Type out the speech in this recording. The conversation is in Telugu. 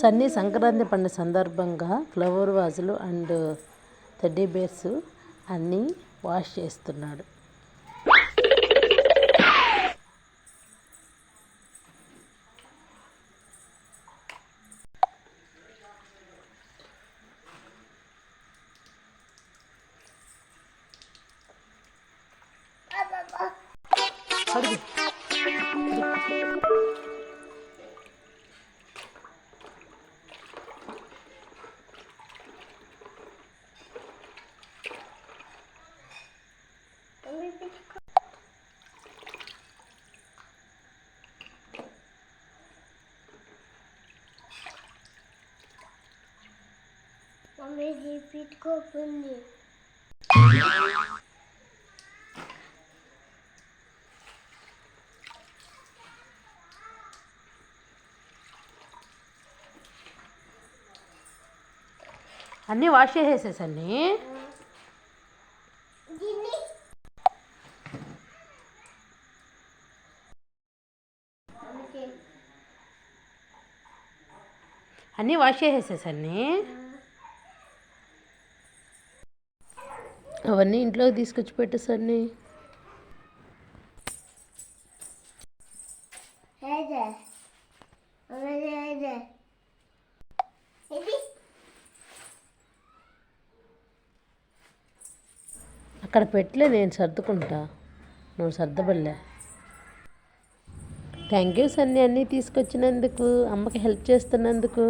సన్నీ సంక్రాంతి పండుగ సందర్భంగా ఫ్లవర్ వాజులు అండ్ టెడ్డీ బేర్స్ అన్నీ వాష్ చేస్తున్నాడు. అడుగు. మమ్మీ రిపీట్ కోపుంది అన్నీ వాష్ చేసేసే సన్నీ దీన్ని ఓకే అన్నీ వాష్ చేసేసే సన్నీ అవన్నీ ఇంట్లోకి తీసుకొచ్చి పెట్టు సన్నీ. అక్కడ పెట్టలే నేను సర్దుకుంటా. నువ్వు సర్దబడలే థ్యాంక్ యూ సన్నీ అన్నీ తీసుకొచ్చినందుకు అమ్మకి హెల్ప్ చేస్తున్నందుకు.